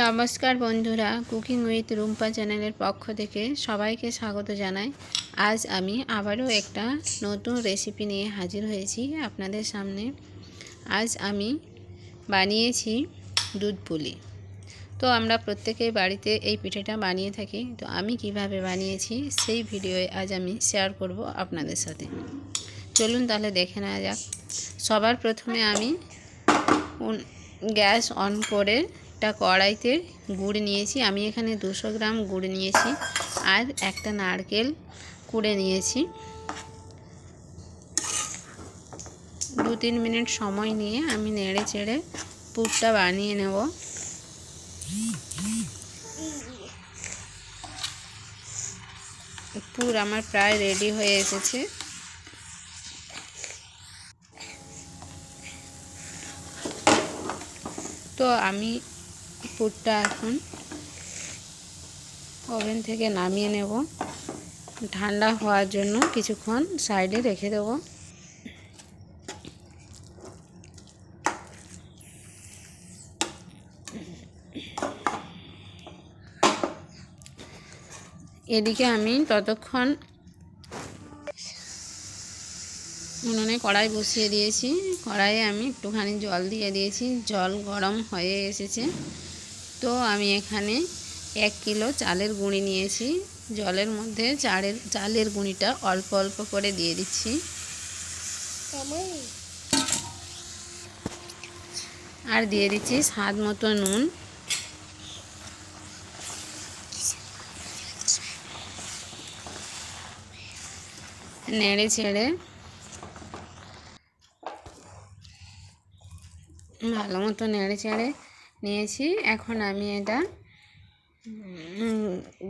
নমস্কার বন্ধুরা cooking with Rumpa চ্যানেলের পক্ষ থেকে সবাইকে স্বাগত জানাই। আজ আমি আবারও একটা নতুন রেসিপি নিয়ে হাজির হয়েছি আপনাদের সামনে। আজ আমি বানিয়েছি দুধ পুলি। তো আমরা প্রত্যেকেই বাড়িতে এই পিঠেটা বানিয়ে থাকি। তো আমি কীভাবে বানিয়েছি সেই ভিডিওয়ে আজ আমি শেয়ার করব আপনাদের সাথে। চলুন তাহলে দেখে নেওয়া যাক। সবার প্রথমে আমি গ্যাস অন করে একটা কড়াইতে গুড় নিয়েছি। আমি এখানে দুশো গ্রাম গুড় নিয়েছি আর একটা নারকেল কুড়ে নিয়েছি। দু তিন মিনিট সময় নিয়ে আমি নেড়ে চেড়ে পুরটা বানিয়ে নেব। পুর আমার প্রায় রেডি হয়ে এসেছে। তো আমি পুরটা এখন ওভেন থেকে নামিয়ে নেব। ঠান্ডা হওয়ার জন্য কিছুক্ষণ সাইডে রেখে দেব। এদিকে আমি ততক্ষণ উনুনে কড়াই বসিয়ে দিয়েছি। কড়াইয়ে আমি একটুখানি জল দিয়ে দিয়েছি। জল গরম হয়ে এসেছে। তো আমি এখানে এক কিলো চালের গুঁড়ি নিয়েছি। জলের মধ্যে চালের চালের গুঁড়িটা অল্প অল্প করে দিয়ে দিচ্ছি। আর দিয়ে দিচ্ছি স্বাদ মতো নুন। নেড়ে ছেড়ে ভালো মতো নেড়ে চেড়ে নিয়েছি। এখন আমি এটা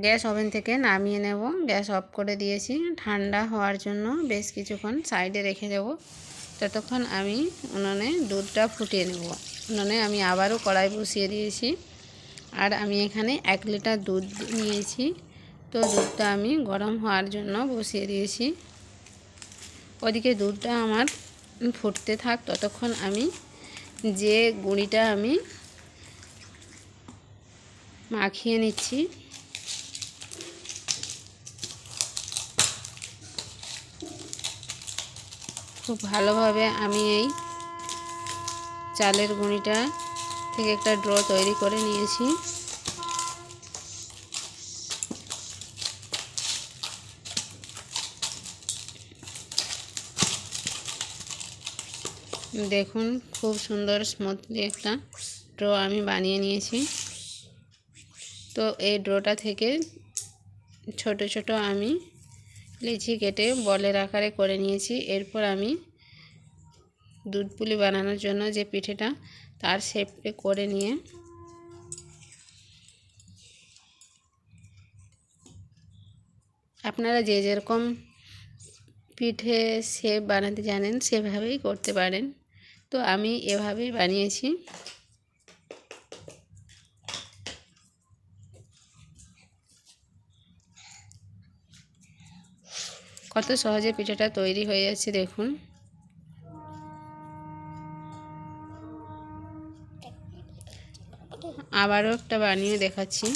গ্যাস ওভেন থেকে নামিয়ে নেব। গ্যাস অফ করে দিয়েছি। ঠান্ডা হওয়ার জন্য বেশ কিছুক্ষণ সাইডে রেখে দেব। ততক্ষণ আমি উনুনে দুধটা ফুটিয়ে নেব। উনুনে আমি আবারও কড়াই বসিয়ে দিয়েছি। আর আমি এখানে এক লিটার দুধ নিয়েছি। তো দুধটা আমি গরম হওয়ার জন্য বসিয়ে দিয়েছি। ওদিকে দুধটা আমার ফুটতে থাক। ততক্ষণ আমি যে গুঁড়িটা আমি মাখিয়ে নিচ্ছি। খুব ভালোভাবে আমি এই চালের গুঁড়িটা থেকে একটা ড্র তৈরি করে নিয়েছি। দেখুন, খুব সুন্দর স্মুথলি একটা ড্র আমি বানিয়ে নিয়েছি। তো এই ড্রটা থেকে ছোট ছোট আমি লিচি কেটে বলের আকারে করে নিয়েছি। এরপর আমি দুধ পুলি বানানোর জন্য যে পিঠেটা, তার শেপে করে নিয়ে আপনারা যে যেরকম পিঠে শেপ বানাতে জানেন, সেভাবেই করতে পারেন। তো আমি এভাবেই বানিয়েছি। কত সহজে পিঠাটা তৈরি হয়ে যাচ্ছে দেখুন। আবারও একটা বানিয়ে দেখাচ্ছি।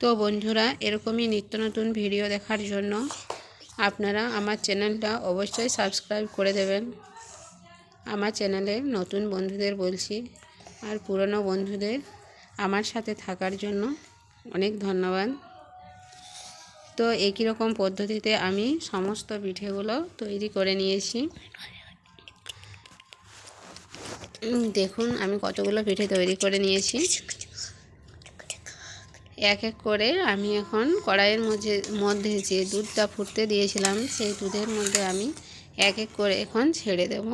তো বন্ধুরা, এরকমই নিত্য নতুন ভিডিও দেখার জন্য আপনারা আমার চ্যানেলটা অবশ্যই সাবস্ক্রাইব করে দেবেন। আমার চ্যানেলে নতুন বন্ধুদের বলছি আর পুরনো বন্ধুদের আমার সাথে থাকার জন্য অনেক ধন্যবাদ। তো একই রকম পদ্ধতিতে আমি সমস্ত পিঠেগুলো তৈরি করে নিয়েছি। দেখুন, আমি কতগুলো পিঠে তৈরি করে নিয়েছি। এক এক করে আমি এখন কড়াইয়ের মধ্যে মধ্যে যে দুধটা ফুটতে দিয়েছিলাম, সেই দুধের মধ্যে আমি এক এক করে এখন ছেড়ে দেব।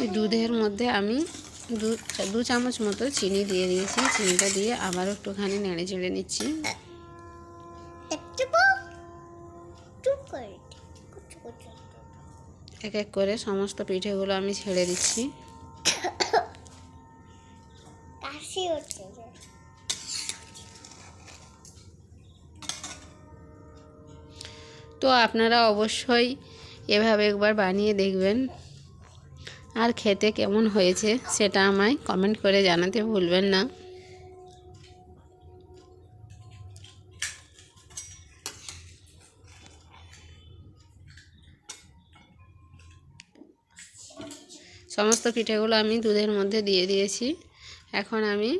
ওই দুধের মধ্যে আমি দু দু চামচ মতো চিনি দিয়ে দিয়েছি। চিনিটা দিয়ে আবার একটুখানি নেড়ে চেড়ে নিচ্ছি। এক এক করে সমস্ত পিঠেগুলো আমি ছেড়ে দিচ্ছি। তো আপনারা অবশ্যই এভাবে একবার বানিয়ে দেখবেন। আর খেতে কেমন হয়েছে সেটা আমায় কমেন্ট করে জানাতে ভুলবেন না। সমস্ত পিঠেগুলো আমি দুধের মধ্যে দিয়ে দিয়েছি। এখন আমি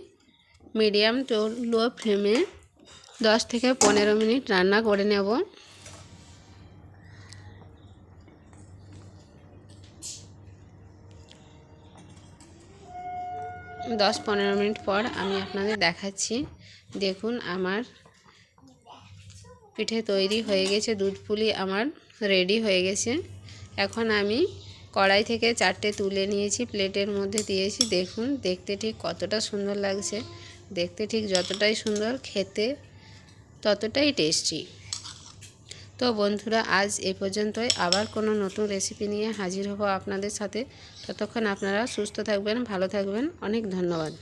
মিডিয়াম টু লো ফ্লেমে দশ থেকে পনেরো মিনিট রান্না করে নেব। দশ পনেরো মিনিট পর আমি আপনাদের দেখাচ্ছি। দেখুন, আমার পিঠে তৈরি হয়ে গেছে, দুধ পুলি আমার রেডি হয়ে গেছে। এখন আমি কড়াই থেকে চারটে তুলে নিয়েছি, প্লেটের মধ্যে দিয়েছি। দেখুন, দেখতে ঠিক কতটা সুন্দর লাগছে। দেখতে ঠিক যতটাই সুন্দর, খেতে ততটাই টেস্টি তো বন্ধুরা, আজ এ পর্যন্তই। আবার কোনো নতুন রেসিপি নিয়ে হাজির হব আপনাদের সাথে। ততক্ষণ আপনারা সুস্থ থাকবেন, ভালো থাকবেন। অনেক ধন্যবাদ।